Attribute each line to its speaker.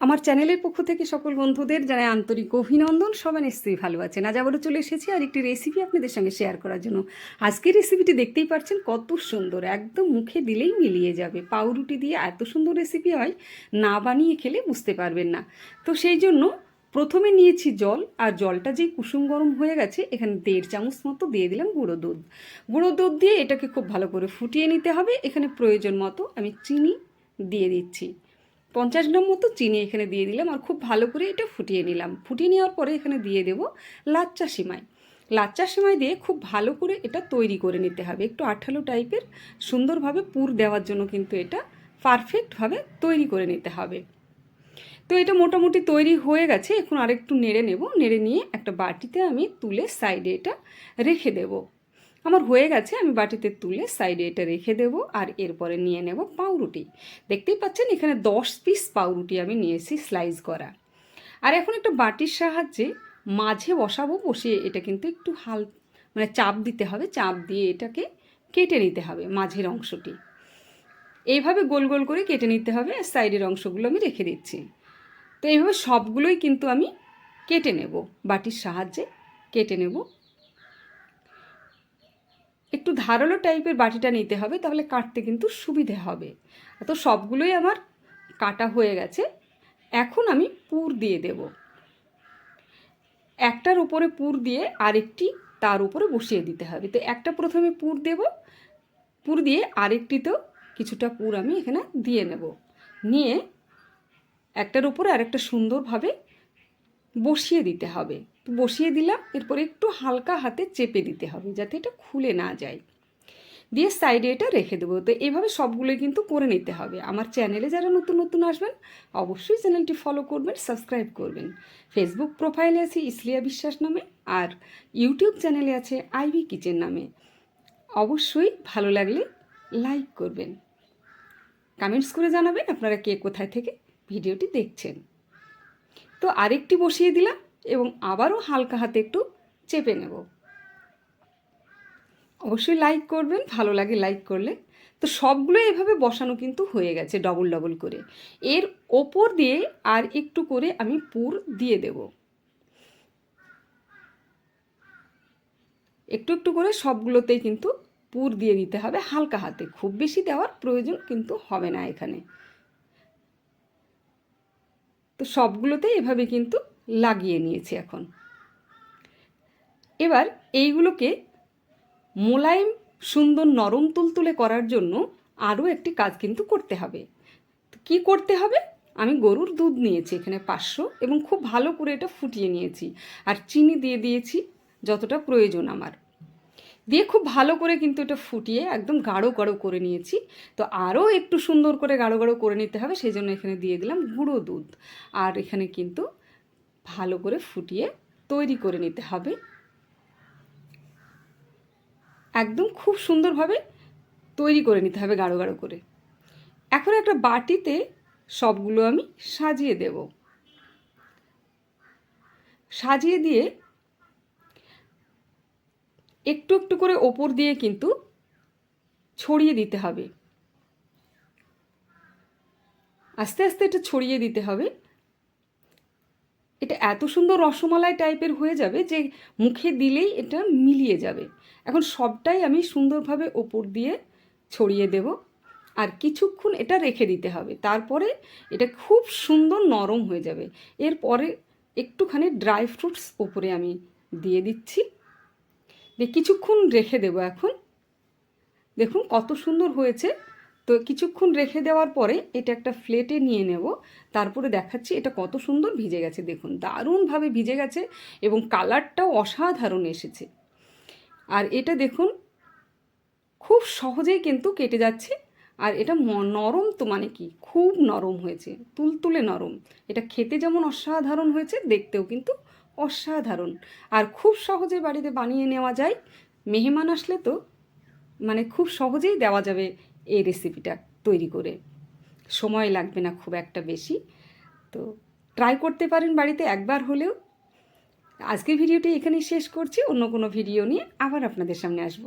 Speaker 1: আমার চ্যানেলের পক্ষ থেকে সকল বন্ধুদের জানাই আন্তরিক অভিনন্দন। সবাই নিশ্চয়ই ভালো আছেন। আজ আবারও চলে এসেছি আর একটি রেসিপি আপনাদের সঙ্গে শেয়ার করার জন্য। আজকের রেসিপিটি দেখতেই পাচ্ছেন কত সুন্দর, একদম মুখে দিলেই মিলিয়ে যাবে। পাউরুটি দিয়ে এত সুন্দর রেসিপি হয়, না বানিয়ে খেলে বুঝতে পারবেন না। তো সেই জন্য প্রথমে নিয়েছি জল, আর জলটা যেই কুসুম গরম হয়ে গেছে, এখানে দেড় চামচ মতো দিয়ে দিলাম গুঁড়ো দুধ। গুঁড়ো দুধ দিয়ে এটাকে খুব ভালো করে ফুটিয়ে নিতে হবে। এখানে প্রয়োজন মতো আমি চিনি দিয়ে দিচ্ছি। পঞ্চাশ গ্রাম মতো চিনি এখানে দিয়ে দিলাম আর খুব ভালো করে এটা ফুটিয়ে নিলাম। ফুটিয়ে নেওয়ার পরে এখানে দিয়ে দেব লাচ্চা সিমাই। লাচ্চা সিমাই দিয়ে খুব ভালো করে এটা তৈরি করে নিতে হবে। একটু আঠালো টাইপের সুন্দরভাবে পুর দেওয়ার জন্য কিন্তু এটা পারফেক্টভাবে তৈরি করে নিতে হবে। তো এটা মোটামুটি তৈরি হয়ে গেছে। এখন আরেকটু নেড়ে নেব। নেড়ে নিয়ে একটা বাটিতে আমি তুলে সাইডে এটা রেখে দেবো। আমার হয়ে গেছে, আমি বাটিতে তুলে সাইডে এটা রেখে দেবো আর এরপরে নিয়ে নেব পাউরুটি। দেখতেই পাচ্ছেন এখানে দশ পিস পাউরুটি আমি নিয়েছি স্লাইস করা। আর এখন একটা বাটির সাহায্যে মাঝে বসাবো বসিয়ে এটা কিন্তু একটু হাল মানে চাপ দিতে হবে, চাপ দিয়ে এটাকে কেটে নিতে হবে মাঝের অংশটি। এইভাবে গোল গোল করে কেটে নিতে হবে, আর সাইডের অংশগুলো আমি রেখে দিচ্ছি। তো এইভাবে সবগুলোই কিন্তু আমি কেটে নেব, বাটির সাহায্যে কেটে নেব। ধারালো টাইপের বাটিটা নিতে হবে, তাহলে কাটতে কিন্তু সুবিধে হবে। তো সবগুলোই আমার কাটা হয়ে গেছে। এখন আমি পুর দিয়ে দেব। একটার উপরে পুর দিয়ে আরেকটি তার উপরে বসিয়ে দিতে হবে। তো একটা প্রথমে পুর দেব। পুর দিয়ে আরেকটিতেও কিছুটা পুর আমি এখানে দিয়ে নেব। নিয়ে একটার উপরে আরেকটা সুন্দরভাবে বসিয়ে দিতে হবে। বসিয়ে দিলাম, এরপর একটু হালকা হাতে চেপে দিতে হবে যাতে এটা খুলে না যায়। দিয়ে সাইডে এটা রেখে দেবো। তো এইভাবে সবগুলোই কিন্তু করে নিতে হবে। আমার চ্যানেলে যারা নতুন নতুন আসবেন, অবশ্যই চ্যানেলটি ফলো করবেন, সাবস্ক্রাইব করবেন। ফেসবুক প্রোফাইলে আছে ইসলিয়া বিশ্বাস নামে আর ইউটিউব চ্যানেলে আছে আইভি কিচেন নামে। অবশ্যই ভালো লাগলে লাইক করবেন। কমেন্টস করে জানাবেন আপনারা কে কোথায় থেকে ভিডিওটি দেখছেন। তো আরেকটি বসিয়ে দিলাম এবং আবারও হালকা হাতে একটু চেপে নেব। অবশ্যই লাইক করবেন, ভালো লাগে লাইক করলে। তো সবগুলো এভাবে বসানো কিন্তু হয়ে গেছে ডবল ডবল করে। এর ওপর দিয়ে আর একটু করে আমি পুর দিয়ে দেব। একটু একটু করে সবগুলোতেই কিন্তু পুর দিয়ে দিতে হবে হালকা হাতে। খুব বেশি দেওয়ার প্রয়োজন কিন্তু হবে না এখানে। তো সবগুলোতে এভাবে কিন্তু লাগিয়ে নিয়েছি এখন। এবার এইগুলোকে মোলায়েম সুন্দর নরম তুলতুলে করার জন্য আরও একটি কাজ কিন্তু করতে হবে। কি করতে হবে? আমি গরুর দুধ নিয়েছি এখানে পাঁচশো এবং খুব ভালো করে এটা ফুটিয়ে নিয়েছি। আর চিনি দিয়ে দিয়েছি যতটা প্রয়োজন আমার। দিয়ে খুব ভালো করে কিন্তু এটা ফুটিয়ে একদম গাঢ় গাঢ় করে নিয়েছি। তো আরও একটু সুন্দর করে গাঢ় গাঢ় করে নিতে হবে সেই জন্য এখানে দিয়ে দিলাম গুঁড়ো দুধ। আর এখানে কিন্তু ভালো করে ফুটিয়ে তৈরি করে নিতে হবে। একদম খুব সুন্দরভাবে তৈরি করে নিতে হবে গাঢ় গাঢ় করে। এখন একটা বাটিতে সবগুলো আমি সাজিয়ে দেব। সাজিয়ে দিয়ে একটু একটু করে ওপর দিয়ে কিন্তু ছড়িয়ে দিতে হবে। আস্তে আস্তে এটা ছড়িয়ে দিতে হবে। এটা এত সুন্দর রসমালাই টাইপের হয়ে যাবে যে মুখে দিলেই এটা মিলিয়ে যাবে। এখন সবটাই আমি সুন্দরভাবে ওপর দিয়ে ছড়িয়ে দেব আর কিছুক্ষণ এটা রেখে দিতে হবে। তারপরে এটা খুব সুন্দর নরম হয়ে যাবে। এরপরে একটুখানি ড্রাই ফ্রুটস ওপরে আমি দিয়ে দিচ্ছি। কিছুক্ষণ রেখে দেবো এখন। দেখুন কত সুন্দর হয়েছে। তো কিছুক্ষণ রেখে দেওয়ার পরে এটা একটা ফ্লেটে নিয়ে নেব। তারপরে দেখাচ্ছি এটা কত সুন্দর ভিজে গেছে, দেখুন। দারুণভাবে ভিজে গেছে এবং কালারটাও অসাধারণ এসেছে। আর এটা দেখুন, খুব সহজেই কিন্তু কেটে যাচ্ছে। আর এটা নরম তো মানে কি, খুব নরম হয়েছে, তুলতুলে নরম। এটা খেতে যেমন অসাধারণ হয়েছে, দেখতেও কিন্তু অসাধারণ। আর খুব সহজে বাড়িতে বানিয়ে নেওয়া যায়। মেহমান আসলে তো মানে খুব সহজেই দেওয়া যাবে এই রেসিপিটা তৈরি করে। সময় লাগবে না খুব একটা বেশি। তো ট্রাই করতে পারেন বাড়িতে একবার হলেও। আজকের ভিডিওটি এখানেই শেষ করছি। অন্য কোনো ভিডিও নিয়ে আবার আপনাদের সামনে আসব।